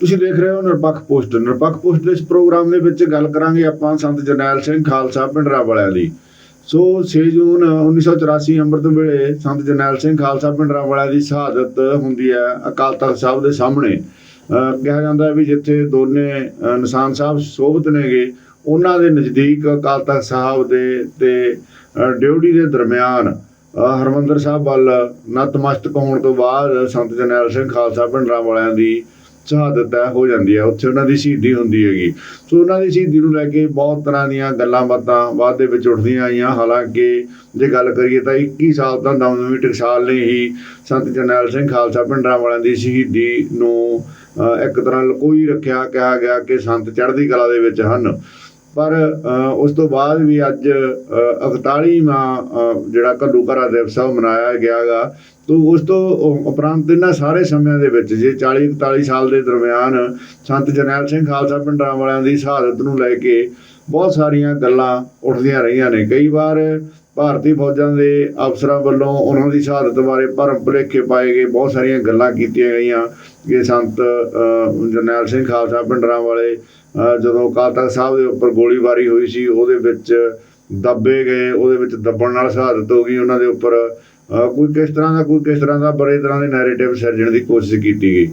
ਤੁਸੀਂ ਦੇਖ ਰਹੇ ਹੋ ਨਿਰਪੱਖ ਪੋਸਟ। ਨਿਰਪੱਖ ਪੋਸਟ ਦੇ ਇਸ ਪ੍ਰੋਗਰਾਮ ਦੇ ਵਿੱਚ ਗੱਲ ਕਰਾਂਗੇ ਆਪਾਂ ਸੰਤ ਜਰਨੈਲ ਸਿੰਘ ਖਾਲਸਾ ਪਿੰਡਰਾ ਵਾਲਿਆਂ ਦੀ। ਸੋ 6 ਜੂਨ 1984 ਅੰਮ੍ਰਿਤ ਵੇਲੇ ਸੰਤ ਜਰਨੈਲ ਸਿੰਘ ਖਾਲਸਾ ਪਿੰਡਰਾ ਵਾਲਿਆਂ ਦੀ ਸ਼ਹਾਦਤ ਹੁੰਦੀ ਹੈ ਅਕਾਲ ਤਖਤ ਸਾਹਿਬ ਦੇ ਸਾਹਮਣੇ। ਕਿਹਾ ਜਾਂਦਾ ਹੈ ਵੀ ਜਿੱਥੇ ਦੋਨੇ ਨਿਸ਼ਾਨ ਸਾਹਿਬ ਸੋਭਤ ਨੇਗੇ, ਉਹਨਾਂ ਦੇ ਨਜ਼ਦੀਕ ਅਕਾਲ ਤਖਤ ਸਾਹਿਬ ਦੇ ਤੇ ਡਿਊਟੀ ਦੇ ਦਰਮਿਆਨ, ਅਹ ਹਰਮੰਦਰ ਸਾਹਿਬ ਵੱਲ ਨਤਮਸਤਕ ਹੋਣ ਤੋਂ ਬਾਅਦ ਸੰਤ ਜਰਨੈਲ ਸਿੰਘ ਖਾਲਸਾ ਪਿੰਡਰਾ ਵਾਲਿਆਂ ਦੀ ਸ਼ਹਾਦਤ ਹੈ ਹੋ ਜਾਂਦੀ ਹੈ ਉੱਥੇ ਉਹਨਾਂ ਦੀ ਸ਼ਹੀਦੀ ਹੁੰਦੀ ਹੈਗੀ। ਸੋ ਉਹਨਾਂ ਦੀ ਸ਼ਹੀਦੀ ਨੂੰ ਲੈ ਕੇ ਬਹੁਤ ਤਰ੍ਹਾਂ ਦੀਆਂ ਗੱਲਾਂ ਬਾਤਾਂ ਬਾਅਦ ਦੇ ਵਿੱਚ ਉੱਠਦੀਆਂ ਆਈਆਂ। ਹਾਲਾਂਕਿ ਜੇ ਗੱਲ ਕਰੀਏ ਤਾਂ 21 ਸਾਲ ਤਾਂ ਦਮਦਮੀ ਟਕਸਾਲ ਨੇ ਹੀ ਸੰਤ ਜਰਨੈਲ ਸਿੰਘ ਖਾਲਸਾ ਪਿੰਡਰਾਂ ਵਾਲਿਆਂ ਦੀ ਸ਼ਹੀਦੀ ਨੂੰ ਇੱਕ ਤਰ੍ਹਾਂ ਲਕੋਈ ਰੱਖਿਆ ਕਿਹਾ ਗਿਆ ਕਿ ਸੰਤ ਚੜ੍ਹਦੀ ਕਲਾ ਦੇ ਵਿੱਚ ਹਨ। ਪਰ ਉਸ ਤੋਂ ਬਾਅਦ ਵੀ ਅੱਜ ਅਹ, 41ਵਾਂ ਅਹ, ਜਿਹੜਾ ਘੱਲੂਘਾਰਾ ਦਿਵਸ ਆ ਉਹ ਮਨਾਇਆ ਗਿਆਗਾ। ਤੋ ਉਸ ਤੋਂ ਉਪਰੰਤ ਇਹਨਾਂ ਸਾਰੇ ਸਮਿਆਂ ਦੇ ਵਿੱਚ ਜੇ 40 41 ਸਾਲ ਦੇ ਦਰਮਿਆਨ ਸੰਤ ਜਰਨੈਲ ਸਿੰਘ ਖਾਲਸਾ ਪਿੰਡਰਾਂ ਵਾਲਿਆਂ ਦੀ ਸ਼ਹਾਦਤ ਨੂੰ ਲੈ ਕੇ ਬਹੁਤ ਸਾਰੀਆਂ ਗੱਲਾਂ ਉੱਠਦੀਆਂ ਰਹੀਆਂ ਨੇ। ਕਈ ਵਾਰ ਭਾਰਤੀ ਫੌਜਾਂ ਦੇ ਅਫਸਰਾਂ ਵੱਲੋਂ ਉਹਨਾਂ ਦੀ ਸ਼ਹਾਦਤ ਬਾਰੇ ਭਰਮ ਭੁਲੇਖੇ ਪਾਏ ਗਏ, ਬਹੁਤ ਸਾਰੀਆਂ ਗੱਲਾਂ ਕੀਤੀਆਂ ਗਈਆਂ ਕਿ ਸੰਤ ਜਰਨੈਲ ਸਿੰਘ ਖਾਲਸਾ ਪਿੰਡਰਾਂ ਵਾਲੇ ਜਦੋਂ ਅਕਾਲ ਤਖਤ ਸਾਹਿਬ ਦੇ ਉੱਪਰ ਗੋਲੀਬਾਰੀ ਹੋਈ ਸੀ, ਉਹਦੇ ਵਿੱਚ ਦੱਬੇ ਗਏ, ਉਹਦੇ ਵਿੱਚ ਦੱਬਣ ਨਾਲ ਸ਼ਹਾਦਤ ਹੋ ਗਈ, ਉਹਨਾਂ ਦੇ ਉੱਪਰ ਕੋਈ ਕਿਸ ਤਰ੍ਹਾਂ ਦਾ, ਕੋਈ ਕਿਸ ਤਰ੍ਹਾਂ ਦਾ, ਬੜੇ ਤਰ੍ਹਾਂ ਦੇ ਨੈਰੇਟਿਵ ਸਿਰਜਣ ਦੀ ਕੋਸ਼ਿਸ਼ ਕੀਤੀ ਗਈ।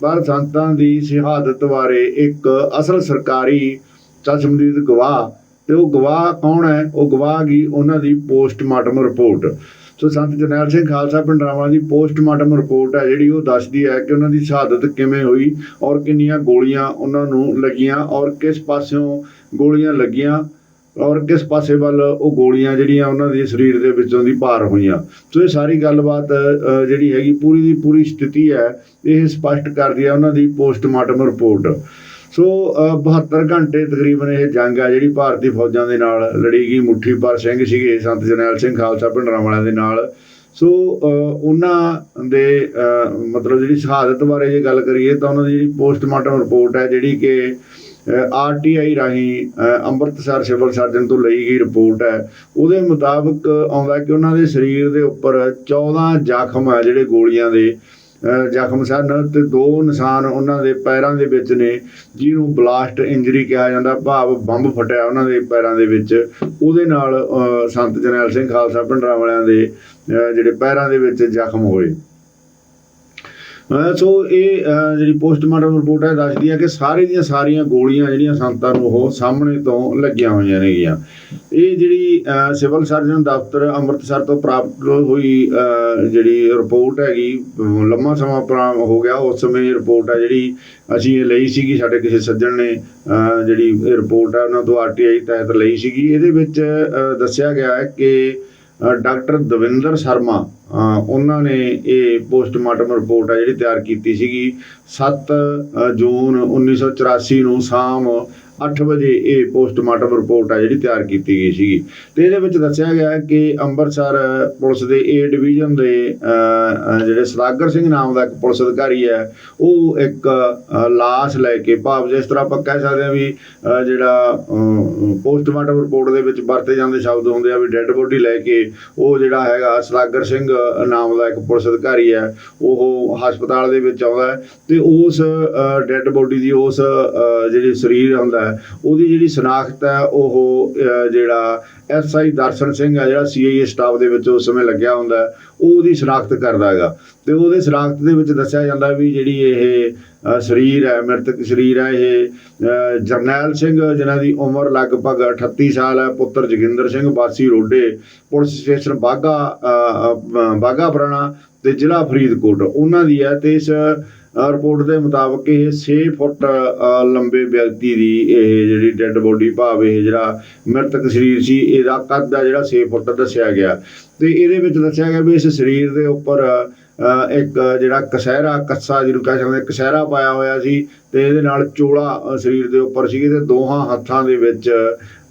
ਪਰ ਸੰਤਾਂ ਦੀ ਸ਼ਹਾਦਤ ਬਾਰੇ ਇੱਕ ਅਸਲ ਸਰਕਾਰੀ ਚਸ਼ਮਦੀਦ ਗਵਾਹ, ਤੇ ਉਹ ਗਵਾਹ ਕੌਣ ਹੈ? ਉਹ ਗਵਾਹ ਗਈ ਉਹਨਾਂ ਦੀ postmortem report. So Sant Jarnail Singh Khalsa Pindrawan ਦੀ ਪੋਸਟਮਾਰਟਮ ਰਿਪੋਰਟ ਹੈ, ਜਿਹੜੀ ਉਹ ਦੱਸਦੀ ਹੈ ਕਿ ਉਹਨਾਂ ਦੀ ਸ਼ਹਾਦਤ ਕਿਵੇਂ ਹੋਈ ਔਰ ਕਿੰਨੀਆਂ ਗੋਲੀਆਂ ਉਹਨਾਂ ਨੂੰ ਲੱਗੀਆਂ ਔਰ ਕਿਸ ਪਾਸਿਓਂ ਗੋਲੀਆਂ ਲੱਗੀਆਂ। ਔਰ ਕਿਸ ਪਾਸੇ ਵੱਲ ਉਹ ਗੋਲੀਆਂ ਜਿਹੜੀਆਂ ਉਹਨਾਂ ਦੇ ਸਰੀਰ ਦੇ ਵਿੱਚੋਂ ਦੀ ਪਾਰ ਹੋਈਆਂ। ਸੋ ਇਹ ਸਾਰੀ ਗੱਲਬਾਤ ਜਿਹੜੀ ਹੈਗੀ ਪੂਰੀ ਦੀ ਪੂਰੀ ਸਥਿਤੀ ਹੈ ਇਹ ਸਪਸ਼ਟ ਕਰਦੀ ਹੈ ਉਹਨਾਂ ਦੀ ਪੋਸਟਮਾਰਟਮ ਰਿਪੋਰਟ। ਸੋ ਅ, 72 ਘੰਟੇ ਤਕਰੀਬਨ ਇਹ ਜੰਗ ਆ ਜਿਹੜੀ ਭਾਰਤੀ ਫੌਜਾਂ ਦੇ ਨਾਲ ਲੜੀ ਗਈ ਮੁੱਠੀ ਪਰ ਸਿੰਘ ਸੀਗੇ ਸੰਤ ਜਰਨੈਲ ਸਿੰਘ ਖਾਲਸਾ ਭਿੰਡਰਾਂ ਵਾਲਿਆਂ ਦੇ ਨਾਲ। ਸੋ ਉਹਨਾਂ ਦੇ ਮਤਲਬ ਜਿਹੜੀ ਸ਼ਹਾਦਤ ਬਾਰੇ ਜੇ ਗੱਲ ਕਰੀਏ ਤਾਂ ਉਹਨਾਂ ਦੀ ਜਿਹੜੀ ਪੋਸਟਮਾਰਟਮ ਰਿਪੋਰਟ ਹੈ ਜਿਹੜੀ ਕਿ ਆਰਟੀਆਈ ਰਾਹੀਂ ਅੰਮ੍ਰਿਤਸਰ ਸਿਵਲ ਸਰਜਨ ਤੋਂ ਲਈ ਗਈ ਰਿਪੋਰਟ ਹੈ। ਉਹਦੇ ਮੁਤਾਬਕ ਆਉਂਦਾ ਕਿ ਉਹਨਾਂ ਦੇ ਸਰੀਰ ਦੇ ਉੱਪਰ 14 ਜ਼ਖਮ ਹੈ ਜਿਹੜੇ ਗੋਲੀਆਂ ਦੇ। ਜ਼ਖਮ ਸਨ ਤੇ ਦੋ ਨਿਸ਼ਾਨ ਉਹਨਾਂ ਦੇ ਪੈਰਾਂ ਦੇ ਵਿੱਚ ਨੇ, ਜਿਹਨੂੰ ਬਲਾਸਟ ਇੰਜਰੀ ਕਿਹਾ ਜਾਂਦਾ, ਭਾਵ ਬੰਬ ਫਟਿਆ ਉਹਨਾਂ ਦੇ ਪੈਰਾਂ ਦੇ ਵਿੱਚ। ਉਹਦੇ ਨਾਲ ਸੰਤ ਜਰਨੈਲ ਸਿੰਘ ਖਾਲਸਾ ਪਿੰਡਰਾਂ ਵਾਲਿਆਂ ਦੇ ਜਿਹੜੇ ਪੈਰਾਂ ਦੇ ਵਿੱਚ ਜ਼ਖਮ ਹੋਏ। ਸੋ ਇਹ ਜਿਹੜੀ ਪੋਸਟਮਾਰਟਮ ਰਿਪੋਰਟ ਹੈ, ਦੱਸਦੀ ਹੈ ਕਿ ਸਾਰੇ ਦੀਆਂ ਸਾਰੀਆਂ ਗੋਲੀਆਂ ਜਿਹੜੀਆਂ ਸੰਤਾਂ ਨੂੰ ਉਹ ਸਾਹਮਣੇ ਤੋਂ ਲੱਗੀਆਂ ਹੋਈਆਂ ਨੇਗੀਆਂ। ਇਹ ਜਿਹੜੀ ਸਿਵਲ ਸਰਜਨ ਦਫ਼ਤਰ ਅੰਮ੍ਰਿਤਸਰ ਤੋਂ ਪ੍ਰਾਪਤ ਹੋਈ ਜਿਹੜੀ ਰਿਪੋਰਟ ਹੈਗੀ ਲੰਮਾ ਸਮਾਂ ਪੁਰਾ ਹੋ ਗਿਆ। ਉਸ ਸਮੇਂ ਇਹ ਰਿਪੋਰਟ ਹੈ ਜਿਹੜੀ ਅਸੀਂ ਇਹ ਲਈ ਸੀਗੀ, ਸਾਡੇ ਕਿਸੇ ਸੱਜਣ ਨੇ ਜਿਹੜੀ ਇਹ ਰਿਪੋਰਟ ਹੈ, ਉਹਨਾਂ ਤੋਂ ਆਰਟੀਆਈ ਤਹਿਤ ਲਈ ਸੀਗੀ। ਇਹਦੇ ਵਿੱਚ ਦੱਸਿਆ ਗਿਆ ਹੈ ਕਿ ਡਾਕਟਰ ਦਵਿੰਦਰ ਸ਼ਰਮਾ ਉਹਨਾਂ ਨੇ ਇਹ ਪੋਸਟਮਾਰਟਮ ਰਿਪੋਰਟ ਆ ਜਿਹੜੀ ਤਿਆਰ ਕੀਤੀ ਸੀਗੀ 7 ਅ, ਜੂਨ 1984 ਨੂੰ ਸ਼ਾਮ 8 ਵਜੇ ਇਹ ਪੋਸਟਮਾਰਟਮ ਰਿਪੋਰਟ ਆ ਜਿਹੜੀ ਤਿਆਰ ਕੀਤੀ ਗਈ ਸੀਗੀ ਤੇ ਇਹਦੇ ਵਿੱਚ ਦੱਸਿਆ ਗਿਆ ਕਿ ਅੰਮ੍ਰਿਤਸਰ ਪੁਲਿਸ ਦੇ ਏ ਡਿਵੀਜ਼ਨ ਦੇ ਜਿਹੜੇ ਸਦਾਗਰ ਸਿੰਘ ਨਾਮ ਦਾ ਇੱਕ ਪੁਲਿਸ ਅਧਿਕਾਰੀ ਹੈ ਉਹ ਇੱਕ ਲਾਸ਼ ਲੈ ਕੇ ਭਾਵ ਜਿਸ ਤਰ੍ਹਾਂ ਆਪਾਂ ਕਹਿ ਸਕਦੇ ਹਾਂ ਵੀ ਜਿਹੜਾ ਪੋਸਟਮਾਰਟਮ ਰਿਪੋਰਟ ਦੇ ਵਿੱਚ ਵਰਤੇ ਜਾਂਦੇ ਸ਼ਬਦ ਹੁੰਦੇ ਆ ਵੀ ਡੈੱਡ ਬੋਡੀ ਲੈ ਕੇ ਉਹ ਜਿਹੜਾ ਹੈਗਾ ਸਦਾਗਰ ਸਿੰਘ ਨਾਮ ਦਾ ਇੱਕ ਪੁਲਿਸ ਅਧਿਕਾਰੀ ਹੈ ਉਹ ਹਸਪਤਾਲ ਦੇ ਵਿੱਚ ਆਉਂਦਾ ਹੈ ਤੇ ਉਸ ਡੈੱਡ ਬੋਡੀ ਦੀ ਉਸ ਅ, ਜਿਹੜੀ ਸਰੀਰ ਹੁੰਦਾ ਹੈ। ਉਹਦੀ ਜਿਹੜੀ ਸ਼ਨਾਖਤ ਹੈ ਉਹ ਅ, ਜਿਹੜਾ ਐਸਆਈ ਦਰਸ਼ਨ ਸਿੰਘ ਹੈ ਜਿਹੜਾ ਸੀਆਈਏ ਸਟਾਫ ਦੇ ਵਿੱਚ ਉਸ ਸਮੇਂ ਲੱਗਿਆ ਹੁੰਦਾ ਉਹ ਉਹਦੀ ਸ਼ਨਾਖਤ ਕਰਦਾ ਹੈਗਾ। ਤੇ ਉਹਦੇ ਸ਼ਨਾਖਤ ਦੇ ਵਿੱਚ ਦੱਸਿਆ ਜਾਂਦਾ ਵੀ ਜਿਹੜੀ ਇਹ ਸਰੀਰ ਹੈ ਮ੍ਰਿਤਕ ਸਰੀਰ ਹੈ ਇਹ ਜਰਨੈਲ ਸਿੰਘ ਜਿਨ੍ਹਾਂ ਦੀ ਉਮਰ ਲਗਭਗ 38 ਸਾਲ ਹੈ ਪੁੱਤਰ ਜੋਗਿੰਦਰ ਸਿੰਘ ਵਾਸੀ ਰੋਡੇ ਪੁਲਿਸ ਸਟੇਸ਼ਨ ਬਾਗਾ ਬਾਗਾ ਪੁਰਾਣਾ ਤੇ ਜ਼ਿਲ੍ਹਾ ਫਰੀਦਕੋਟ। ਉਹਨਾਂ ਦੀ ਹੈ ਤੇ ਇਸ ਰਿਪੋਰਟ ਦੇ ਮੁਤਾਬਕ ਇਹ 6 ਫੁੱਟ ਲੰਬੇ ਵਿਅਕਤੀ ਦੀ ਇਹ ਜਿਹੜੀ ਡੈੱਡ ਬੋਡੀ ਭਾਵ ਇਹ ਜਿਹੜਾ ਮ੍ਰਿਤਕ ਸਰੀਰ ਸੀ, ਇਹਦਾ ਕੱਦ ਆ ਜਿਹੜਾ 6 ਫੁੱਟ ਦੱਸਿਆ ਗਿਆ। ਤੇ ਇਹਦੇ ਵਿੱਚ ਦੱਸਿਆ ਗਿਆ ਵੀ ਇਸ ਸਰੀਰ ਦੇ ਉੱਪਰ ਇੱਕ ਜਿਹੜਾ ਕਸਹਿਰਾ, ਕੱਸਾ ਜਿਹਨੂੰ ਕਹਿ ਸਕਦੇ ਕਸਹਿਰਾ ਪਾਇਆ ਹੋਇਆ ਸੀ ਤੇ ਇਹਦੇ ਨਾਲ ਚੋਲਾ ਸਰੀਰ ਦੇ ਉੱਪਰ ਸੀ ਤੇ ਦੋਹਾਂ ਹੱਥਾਂ ਦੇ ਵਿੱਚ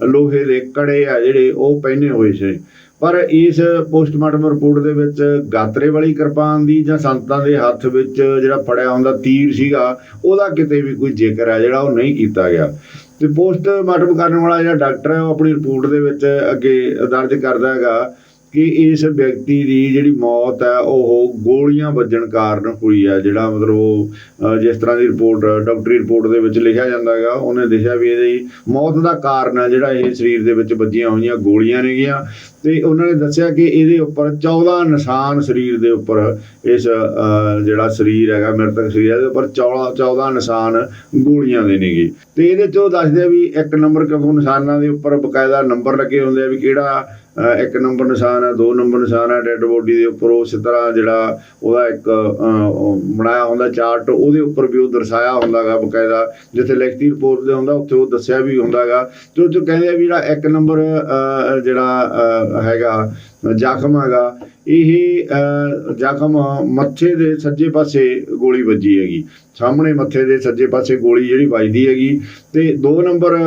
ਲੋਹੇ ਦੇ ਕੜੇ ਆ ਜਿਹੜੇ ਉਹ ਪਹਿਨੇ ਹੋਏ ਸੀ। ਪਰ ਇਸ ਪੋਸਟਮਾਰਟਮ ਰਿਪੋਰਟ ਦੇ ਵਿੱਚ ਗਾਤਰੇ ਵਾਲੀ ਕਿਰਪਾਨ ਦੀ ਜਾਂ ਸੰਤਾਂ ਦੇ ਹੱਥ ਵਿੱਚ ਜਿਹੜਾ ਫੜਿਆ ਹੁੰਦਾ ਤੀਰ ਸੀਗਾ, ਉਹਦਾ ਕਿਤੇ ਵੀ ਕੋਈ ਜ਼ਿਕਰ ਹੈ ਜਿਹੜਾ ਉਹ ਨਹੀਂ ਕੀਤਾ ਗਿਆ। ਤੇ ਪੋਸਟਮਾਰਟਮ ਕਰਨ ਵਾਲਾ ਜਿਹੜਾ ਡਾਕਟਰ ਹੈ, ਉਹ ਆਪਣੀ ਰਿਪੋਰਟ ਦੇ ਵਿੱਚ ਅੱਗੇ ਦਰਜ ਕਰਦਾ ਹੈਗਾ। ਕਿ ਇਸ ਵਿਅਕਤੀ ਦੀ ਜਿਹੜੀ ਮੌਤ ਹੈ ਉਹ ਗੋਲੀਆਂ ਵੱਜਣ ਕਾਰਨ ਹੋਈ ਹੈ ਜਿਹੜਾ ਮਤਲਬ ਉਹ ਜਿਸ ਤਰ੍ਹਾਂ ਦੀ ਰਿਪੋਰਟ ਡਾਕਟਰੀ ਰਿਪੋਰਟ ਦੇ ਵਿੱਚ ਲਿਖਿਆ ਜਾਂਦਾ ਹੈਗਾ ਉਹਨੇ ਲਿਖਿਆ ਵੀ ਇਹਦੀ ਮੌਤ ਦਾ ਕਾਰਨ ਹੈ ਜਿਹੜਾ ਇਹ ਸਰੀਰ ਦੇ ਵਿੱਚ ਵੱਜੀਆਂ ਹੋਈਆਂ ਗੋਲੀਆਂ ਨੇਗੀਆਂ ਤੇ ਉਹਨਾਂ ਨੇ ਦੱਸਿਆ ਕਿ ਇਹਦੇ ਉੱਪਰ 14 ਨਿਸ਼ਾਨ ਸਰੀਰ ਦੇ ਉੱਪਰ ਇਸ ਜਿਹੜਾ ਸਰੀਰ ਹੈਗਾ ਮ੍ਰਿਤਕ ਸਰੀਰ ਹੈ, ਇਹਦੇ ਉੱਪਰ 14 14 ਨਿਸ਼ਾਨ ਗੋਲੀਆਂ ਦੇ ਨੇਗੇ ਤੇ ਇਹਦੇ ਚੋਂ ਦੱਸਦੇ ਆ ਵੀ ਇੱਕ ਨੰਬਰ ਕਿਉਂਕਿ ਨਿਸ਼ਾਨਾਂ ਦੇ ਉੱਪਰ ਬਕਾਇਦਾ ਨੰਬਰ ਲੱਗੇ ਹੁੰਦੇ ਆ ਵੀ ਕਿਹੜਾ ਇੱਕ ਨੰਬਰ ਨਿਸ਼ਾਨ ਹੈ, ਦੋ ਨੰਬਰ ਨਿਸ਼ਾਨ ਹੈ ਡੈੱਡ ਬੋਡੀ ਦੇ ਉੱਪਰ ਉਸੇ ਤਰ੍ਹਾਂ ਜਿਹੜਾ ਉਹਦਾ ਇੱਕ ਬਣਾਇਆ ਹੁੰਦਾ ਚਾਰਟ ਉਹਦੇ ਉੱਪਰ ਵੀ ਉਹ ਦਰਸਾਇਆ ਹੁੰਦਾਗਾ ਬਕਾਇਦਾ। ਜਿੱਥੇ ਲਿਖਤੀ ਰਿਪੋਰਟ ਦੇ ਹੁੰਦਾ, ਉੱਥੇ ਉਹ ਦੱਸਿਆ ਵੀ ਹੁੰਦਾਗਾ। ਤੇ ਉਹ 'ਚੋਂ ਕਹਿੰਦੇ ਆ ਵੀ ਜਿਹੜਾ ਇੱਕ ਨੰਬਰ ਜਿਹੜਾ ਹੈਗਾ, ਜ਼ਖਮ ਹੈਗਾ, ਇਹ ਜ਼ਖਮ ਮੱਥੇ ਦੇ ਸੱਜੇ ਪਾਸੇ ਗੋਲੀ ਵੱਜੀ ਹੈਗੀ। ਸਾਹਮਣੇ ਮੱਥੇ ਦੇ ਸੱਜੇ ਪਾਸੇ ਗੋਲੀ ਜਿਹੜੀ ਵੱਜਦੀ ਹੈਗੀ। ਤੇ ਦੋ ਨੰਬਰ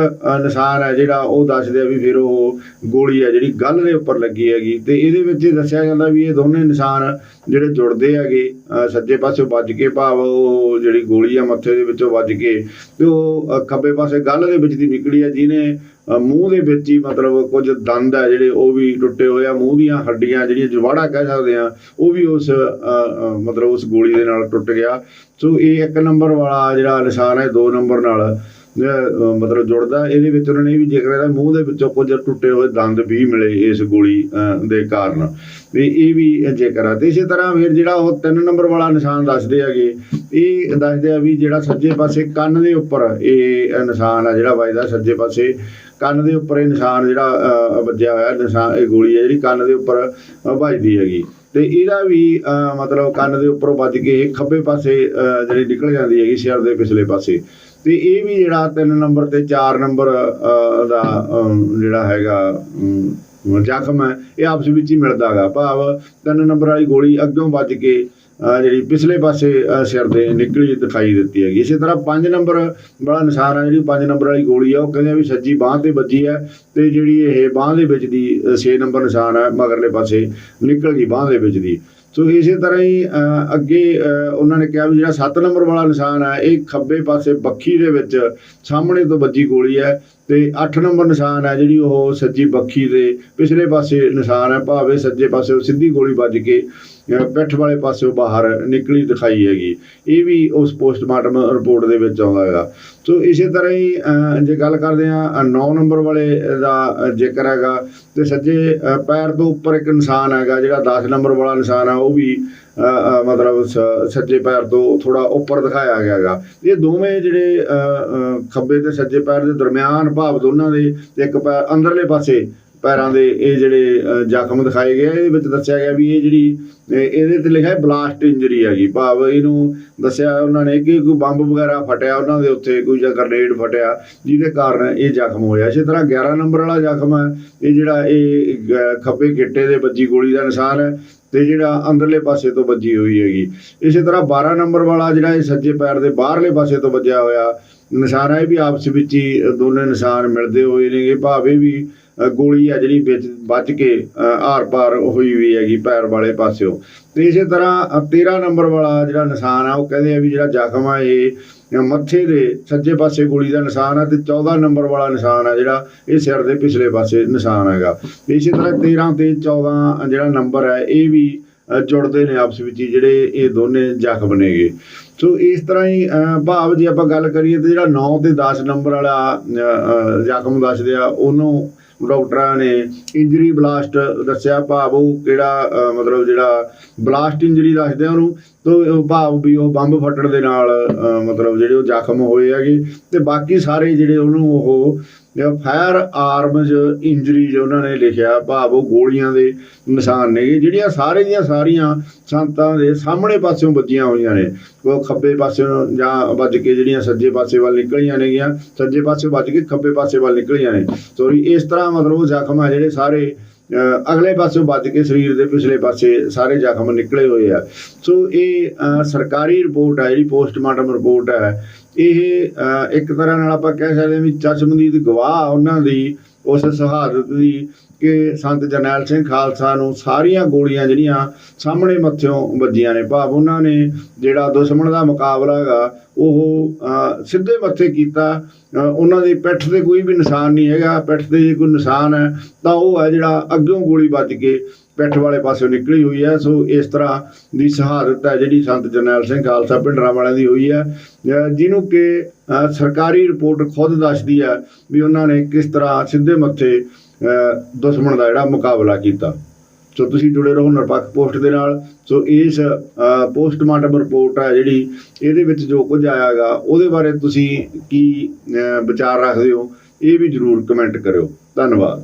ਨਿਸ਼ਾਨ ਹੈ ਜਿਹੜਾ ਉਹ ਦੱਸਦੇ ਆ ਵੀ ਫਿਰ ਉਹ ਗੋਲੀ ਹੈ ਜਿਹੜੀ ਗੱਲ ਦੇ ਉੱਪਰ ਲੱਗੀ ਹੈਗੀ ਤੇ ਇਹਦੇ ਵਿੱਚ ਇਹ ਦੱਸਿਆ ਜਾਂਦਾ ਵੀ ਇਹ ਦੋਨੇ ਨਿਸ਼ਾਨ ਜਿਹੜੇ ਜੁੜਦੇ ਹੈਗੇ ਸੱਜੇ ਪਾਸੇ ਵੱਜ ਕੇ ਭਾਵ ਉਹ ਜਿਹੜੀ ਗੋਲੀ ਆ ਮੱਥੇ ਦੇ ਵਿੱਚੋਂ ਵੱਜ ਕੇ ਤੇ ਉਹ ਖੱਬੇ ਪਾਸੇ ਗੱਲ ਦੇ ਵਿੱਚ ਦੀ ਨਿਕਲੀ ਆ ਜਿਹਨੇ ਮੂੰਹ ਦੇ ਵਿੱਚ ਹੀ ਮਤਲਬ ਕੁਝ ਦੰਦ ਆ ਜਿਹੜੇ ਉਹ ਵੀ ਟੁੱਟੇ ਹੋਏ ਆ, ਮੂੰਹ ਦੀਆਂ ਹੱਡੀਆਂ ਜਿਹੜੀਆਂ ਜਵਾੜਾ ਕਹਿ ਸਕਦੇ ਆ, ਉਹ ਵੀ ਉਸ ਮਤਲਬ ਉਸ ਗੋਲੀ ਦੇ ਨਾਲ ਟੁੱਟ ਗਿਆ। ਸੋ ਇਹ ਇੱਕ ਨੰਬਰ ਵਾਲਾ ਜਿਹੜਾ ਨਿਸ਼ਾਨ ਹੈ, ਦੋ ਨੰਬਰ ਨਾਲ ਮਤਲਬ ਜੁੜਦਾ, ਇਹਦੇ ਵਿੱਚ ਉਹਨਾਂ ਨੇ ਇਹ ਵੀ ਜ਼ਿਕਰ ਇਹਦਾ ਮੂੰਹ ਦੇ ਵਿੱਚੋਂ ਕੁਝ ਟੁੱਟੇ ਹੋਏ ਦੰਦ ਵੀ ਮਿਲੇ ਇਸ ਗੋਲੀ ਦੇ ਕਾਰਨ। ਵੀ ਇਹ ਵੀ ਜ਼ਿਕਰ ਆ। ਤੇ ਇਸੇ ਤਰ੍ਹਾਂ ਫਿਰ ਜਿਹੜਾ ਉਹ ਤਿੰਨ ਨੰਬਰ ਵਾਲਾ ਨਿਸ਼ਾਨ ਦੱਸਦੇ ਹੈਗੇ, ਇਹ ਦੱਸਦੇ ਆ ਵੀ ਜਿਹੜਾ ਸੱਜੇ ਪਾਸੇ ਕੰਨ ਦੇ ਉੱਪਰ ਇਹ ਨਿਸ਼ਾਨ ਆ, ਜਿਹੜਾ ਵੱਜਦਾ ਸੱਜੇ ਪਾਸੇ, ਕੰਨ ਦੇ ਉੱਪਰ ਇਹ ਨਿਸ਼ਾਨ ਜਿਹੜਾ ਵੱਜਿਆ ਹੋਇਆ ਨਿਸ਼ਾਨ, ਇਹ ਗੋਲੀ ਹੈ ਜਿਹੜੀ ਕੰਨ ਦੇ ਉੱਪਰ ਵੱਜਦੀ ਹੈਗੀ। ਤੇ ਇਹਦਾ ਵੀ ਮਤਲਬ ਕੰਨ ਦੇ ਉੱਪਰੋਂ ਵੱਜ ਕੇ ਇਹ ਖੱਬੇ ਪਾਸੇ ਜਿਹੜੀ ਨਿਕਲ ਜਾਂਦੀ ਹੈਗੀ ਸਿਰ ਦੇ ਪਿਛਲੇ ਪਾਸੇ। ਤੇ ਇਹ ਵੀ ਜਿਹੜਾ 3 ਨੰਬਰ ਤੇ 4 ਨੰਬਰ ਦਾ ਜਿਹੜਾ ਹੈਗਾ ਜ਼ਖਮ ਹੈ, ਇਹ ਆਪਸ ਵਿੱਚ ਹੀ ਮਿਲਦਾ ਹੈਗਾ ਭਾਵ 3 ਨੰਬਰ ਵਾਲੀ ਗੋਲੀ ਅੱਗੋਂ ਵੱਜ ਕੇ ਜਿਹੜੀ ਪਿਛਲੇ ਪਾਸੇ ਸਿਰ ਦੇ ਨਿਕਲੀ ਦਿਖਾਈ ਦਿੱਤੀ ਹੈਗੀ। ਇਸੇ ਤਰ੍ਹਾਂ 5 ਨੰਬਰ ਵਾਲਾ ਨਿਸ਼ਾਨ ਹੈ, ਜਿਹੜੀ 5 ਨੰਬਰ ਵਾਲੀ ਗੋਲੀ ਆ ਉਹ ਕਹਿੰਦੇ ਆ ਵੀ ਸੱਜੀ ਬਾਹ ਤੇ ਵੱਜੀ ਹੈ ਤੇ ਜਿਹੜੀ ਇਹ ਬਾਹ ਦੇ ਵਿੱਚ ਦੀ 6 ਨੰਬਰ ਨਿਸ਼ਾਨ ਹੈ, ਮਗਰਲੇ ਪਾਸੇ ਨਿਕਲ ਗਈ, ਬਾਹ ਦੇ ਵਿੱਚ ਦੀ। ਸੋ ਇਸੇ ਤਰ੍ਹਾਂ ਹੀ ਅੱਗੇ ਉਹਨਾਂ ਨੇ ਕਿਹਾ ਵੀ ਜਿਹੜਾ 7 ਨੰਬਰ ਵਾਲਾ ਨਿਸ਼ਾਨ ਹੈ ਇਹ ਖੱਬੇ ਪਾਸੇ ਬੱਖੀ ਦੇ ਵਿੱਚ ਸਾਹਮਣੇ ਤੋਂ ਵੱਜੀ ਗੋਲੀ ਹੈ ਤੇ 8 ਨੰਬਰ ਨਿਸ਼ਾਨ ਹੈ ਜਿਹੜੀ ਉਹ ਸੱਜੀ ਬੱਖੀ ਦੇ ਪਿਛਲੇ ਪਾਸੇ ਨਿਸ਼ਾਨ ਹੈ, ਭਾਵੇਂ ਸੱਜੇ ਪਾਸੇ ਉਹ ਸਿੱਧੀ ਗੋਲੀ ਵੱਜ ਕੇ ਪਿੱਠ ਵਾਲੇ ਪਾਸਿਓਂ ਬਾਹਰ ਨਿਕਲੀ ਦਿਖਾਈ ਹੈਗੀ। ਇਹ ਵੀ ਉਸ ਪੋਸਟਮਾਰਟਮ ਰਿਪੋਰਟ ਦੇ ਵਿੱਚ ਆਉਂਦਾ ਹੈਗਾ। ਸੋ ਇਸੇ ਤਰ੍ਹਾਂ ਹੀ ਜੇ ਗੱਲ ਕਰਦੇ ਆ 9 ਨੰਬਰ ਵਾਲੇ ਦਾ ਜ਼ਿਕਰ ਹੈਗਾ ਤੇ ਸੱਜੇ ਪੈਰ ਤੋਂ ਉੱਪਰ ਇੱਕ ਇਨਸਾਨ ਹੈਗਾ, ਜਿਹੜਾ 10 ਨੰਬਰ ਵਾਲਾ ਇਨਸਾਨ ਆ, ਉਹ ਵੀ ਮਤਲਬ ਸ- ਸੱਜੇ ਪੈਰ ਤੋਂ ਥੋੜਾ ਉੱਪਰ ਦਿਖਾਇਆ ਗਿਆ ਹੈਗਾ। ਇਹ ਦੋਵੇਂ ਜਿਹੜੇ ਖੱਬੇ ਤੇ ਸੱਜੇ ਪੈਰ ਦੇ ਦਰਮਿਆਨ ਭਾਵ ਦੋਨਾਂ ਦੇ, ਇੱਕ ਪੈਰ ਅੰਦਰਲੇ ਪਾਸੇ ਪੈਰਾਂ ਦੇ ਇਹ ਜਿਹੜੇ ਜ਼ਖਮ ਦਿਖਾਏ ਗਏ ਇਹਦੇ ਵਿੱਚ ਦੱਸਿਆ ਗਿਆ ਵੀ ਇਹ ਜਿਹੜੀ ਇਹਦੇ ਤੇ ਲਿਖਿਆ ਬਲਾਸਟ ਇੰਜਰੀ ਹੈਗੀ ਭਾਵ ਇਹਨੂੰ ਦੱਸਿਆ ਉਹਨਾਂ ਨੇ ਕਿ ਕੋਈ ਬੰਬ ਵਗੈਰਾ ਫਟਿਆ ਉਹਨਾਂ ਦੇ ਉੱਤੇ, ਕੋਈ ਜਾਂ ਗ੍ਰਨੇਡ ਫਟਿਆ, ਜਿਹਦੇ ਕਾਰਨ ਇਹ ਜ਼ਖਮ ਹੋਇਆ। ਇਸੇ ਤਰ੍ਹਾਂ 11 ਨੰਬਰ ਵਾਲਾ ਜ਼ਖਮ ਹੈ ਇਹ ਜਿਹੜਾ ਇਹ ਗ- ਖੱਬੇ ਗਿੱਟੇ ਦੇ ਵੱਜੀ ਗੋਲੀ ਦਾ ਨਿਸ਼ਾਨ ਹੈ ਤੇ ਜਿਹੜਾ ਅੰਦਰਲੇ ਪਾਸੇ ਤੋਂ ਵੱਜੀ ਹੋਈ ਹੈਗੀ। ਇਸੇ ਤਰ੍ਹਾਂ 12 ਨੰਬਰ ਵਾਲਾ ਜਿਹੜਾ ਇਹ ਸੱਜੇ ਪੈਰ ਦੇ ਬਾਹਰਲੇ ਪਾਸੇ ਤੋਂ ਵੱਜਿਆ ਹੋਇਆ ਨਿਸ਼ਾਨ ਹੈ, ਇਹ ਵੀ ਆਪਸ ਵਿੱਚ ਹੀ ਦੋਨੇ ਨਿਸ਼ਾਨ ਮਿਲਦੇ ਹੋਏ ਨੇਗੇ। ਭਾਵੇਂ ਵੀ ਗੋਲੀ ਆ ਜਿਹੜੀ ਵਿੱਚ ਵੱਜ ਕੇ ਆਰ-ਪਾਰ ਹੋਈ ਹੋਈ ਹੈਗੀ ਪੈਰ ਵਾਲੇ ਪਾਸਿਓ। ਤੇ ਇਸੇ ਤਰ੍ਹਾਂ ਅ, 13 ਨੰਬਰ ਵਾਲਾ ਜਿਹੜਾ ਨਿਸ਼ਾਨ ਆ ਉਹ ਕਹਿੰਦੇ ਆ ਵੀ ਜਿਹੜਾ ਜ਼ਖਮ ਆ ਇਹ ਮੱਥੇ ਦੇ ਸੱਜੇ ਪਾਸੇ ਗੋਲੀ ਦਾ ਨਿਸ਼ਾਨ ਆ ਤੇ 14 ਨੰਬਰ ਵਾਲਾ ਨਿਸ਼ਾਨ ਆ ਜਿਹੜਾ ਇਹ ਸਿਰ ਦੇ ਪਿਛਲੇ ਪਾਸੇ ਨਿਸ਼ਾਨ ਹੈਗਾ। ਇਸੇ ਤਰ੍ਹਾਂ 13 ਤੇ 14 ਜਿਹੜਾ ਨੰਬਰ ਹੈ ਇਹ ਵੀ ਜੁੜਦੇ ਨੇ ਆਪਸ ਵਿੱਚ ਹੀ ਜਿਹੜੇ ਇਹ ਦੋਨੇ ਜ਼ਖਮ ਨੇਗੇ। ਸੋ ਇਸ ਤਰ੍ਹਾਂ ਹੀ ਭਾਵ ਜੇ ਆਪਾਂ ਗੱਲ ਕਰੀਏ ਤੇ ਜਿਹੜਾ 9 ਤੇ 10 ਨੰਬਰ ਵਾਲਾ ਜ਼ਖਮ ਦੱਸਦੇ ਆ ਉਹਨੂੰ ਡਾਕਟਰਾਂ ਨੇ ਇੰਜਰੀ ਬਲਾਸਟ ਦੱਸਿਆ, ਭਾਵ ਉਹ ਕਿਹੜਾ ਮਤਲਬ ਜਿਹੜਾ ਬਲਾਸਟ ਇੰਜਰੀ ਦੱਸਦੇ ਆ ਉਹਨੂੰ, ਤੋ ਭਾਵ ਵੀ ਉਹ ਬੰਬ ਫਟਣ ਦੇ ਨਾਲ ਮਤਲਬ ਜਿਹੜੇ ਉਹ ਜ਼ਖਮ ਹੋਏ ਹੈਗੇ, ਤੇ ਬਾਕੀ ਸਾਰੇ ਜਿਹੜੇ ਉਹਨੂੰ ਉਹ ਜਾਂ ਫਾਇਰ ਆਰਮਜ਼ ਇੰਜਰੀਜ਼ ਉਹਨਾਂ ਨੇ ਲਿਖਿਆ, ਭਾਵ ਉਹ ਗੋਲੀਆਂ ਦੇ ਨਿਸ਼ਾਨ ਨੇਗੇ ਜਿਹੜੀਆਂ ਸਾਰੇ ਦੀਆਂ ਸਾਰੀਆਂ ਸੰਤਾਂ ਦੇ ਸਾਹਮਣੇ ਪਾਸਿਓਂ ਵੱਜੀਆਂ ਹੋਈਆਂ ਨੇ। ਉਹ ਖੱਬੇ ਪਾਸਿਓਂ ਜਾਂ ਵੱਜ ਕੇ ਜਿਹੜੀਆਂ ਸੱਜੇ ਪਾਸੇ ਵੱਲ ਨਿਕਲੀਆਂ ਨੇਗੀਆਂ, ਸੱਜੇ ਪਾਸੇ ਵੱਜ ਕੇ ਖੱਬੇ ਪਾਸੇ ਵੱਲ ਨਿਕਲੀਆਂ ਨੇ। ਸੋਰੀ ਇਸ ਤਰ੍ਹਾਂ ਮਤਲਬ ਉਹ ਜ਼ਖਮ ਆ ਜਿਹੜੇ ਸਾਰੇ ਅਗਲੇ ਪਾਸਿਓਂ ਵੱਜ ਕੇ ਸਰੀਰ ਦੇ ਪਿਛਲੇ ਪਾਸੇ ਸਾਰੇ ਜ਼ਖਮ ਨਿਕਲੇ ਹੋਏ ਆ। ਸੋ ਇਹ ਸਰਕਾਰੀ ਰਿਪੋਰਟ ਹੈ ਜਿਹੜੀ ਪੋਸਟਮਾਰਟਮ ਰਿਪੋਰਟ ਹੈ ਇਹ ਇੱਕ ਤਰ੍ਹਾਂ ਨਾਲ ਆਪਾਂ ਕਹਿ ਸਕਦੇ ਹਾਂ ਵੀ ਚਸ਼ਮਦੀਦ ਗਵਾਹ ਉਹਨਾਂ ਦੀ, ਉਸ ਸ਼ਹਾਦਤ ਦੀ ਕਿ ਸੰਤ ਜਰਨੈਲ ਸਿੰਘ ਖਾਲਸਾ ਨੂੰ ਸਾਰੀਆਂ ਗੋਲੀਆਂ ਜਿਹੜੀਆਂ ਸਾਹਮਣੇ ਮੱਥਿਓਂ ਵੱਜੀਆਂ ਨੇ, ਭਾਵ ਉਹਨਾਂ ਨੇ ਜਿਹੜਾ ਦੁਸ਼ਮਣ ਦਾ ਮੁਕਾਬਲਾ ਹੈਗਾ, ਉਹ ਸਿੱਧੇ ਮੱਥੇ ਕੀਤਾ। ਉਹਨਾਂ ਦੀ ਪਿੱਠ ਤੇ ਕੋਈ ਵੀ ਨਿਸ਼ਾਨ ਨਹੀਂ ਹੈਗਾ, ਪਿੱਠ ਤੇ ਜੇ ਕੋਈ ਨਿਸ਼ਾਨ ਹੈ, ਤਾਂ ਉਹ ਹੈ ਜਿਹੜਾ ਅੱਗੋਂ ਗੋਲੀ ਵੱਜ ਕੇ ਪਿੱਠ ਵਾਲੇ ਪਾਸਿਓਂ ਨਿਕਲੀ ਹੋਈ ਹੈ। ਸੋ ਇਸ ਤਰ੍ਹਾਂ ਦੀ ਸ਼ਹਾਦਤ ਹੈ ਜਿਹੜੀ ਸੰਤ ਜਰਨੈਲ ਸਿੰਘ ਖਾਲਸਾ ਭਿੰਡਰਾਂ ਵਾਲਿਆਂ ਦੀ ਹੋਈ ਹੈ। ਜਿਹਨੂੰ ਕਿ ਸਰਕਾਰੀ ਰਿਪੋਰਟ ਖੁਦ ਦੱਸਦੀ ਹੈ ਵੀ ਉਹਨਾਂ ਨੇ ਕਿਸ ਤਰ੍ਹਾਂ ਸਿੱਧੇ ਮੱਥੇ ਦੁਸ਼ਮਣ ਦਾ ਜਿਹੜਾ ਮੁਕਾਬਲਾ ਕੀਤਾ। ਸੋ ਤੁਸੀਂ ਜੁੜੇ ਰਹੋ ਨਿਰਪੱਖ ਪੋਸਟ ਦੇ ਨਾਲ। ਸੋ ਇਸ ਪੋਸਟਮਾਰਟਮ ਰਿਪੋਰਟ ਹੈ ਜਿਹੜੀ, ਇਹਦੇ ਵਿੱਚ ਜੋ ਕੁਝ ਆਇਆਗਾ ਉਹਦੇ ਬਾਰੇ ਤੁਸੀਂ ਕੀ ਵਿਚਾਰ ਰੱਖਦੇ ਹੋ, ਇਹ ਵੀ ਜਰੂਰ ਕਮੈਂਟ ਕਰਿਓ। ਧੰਨਵਾਦ।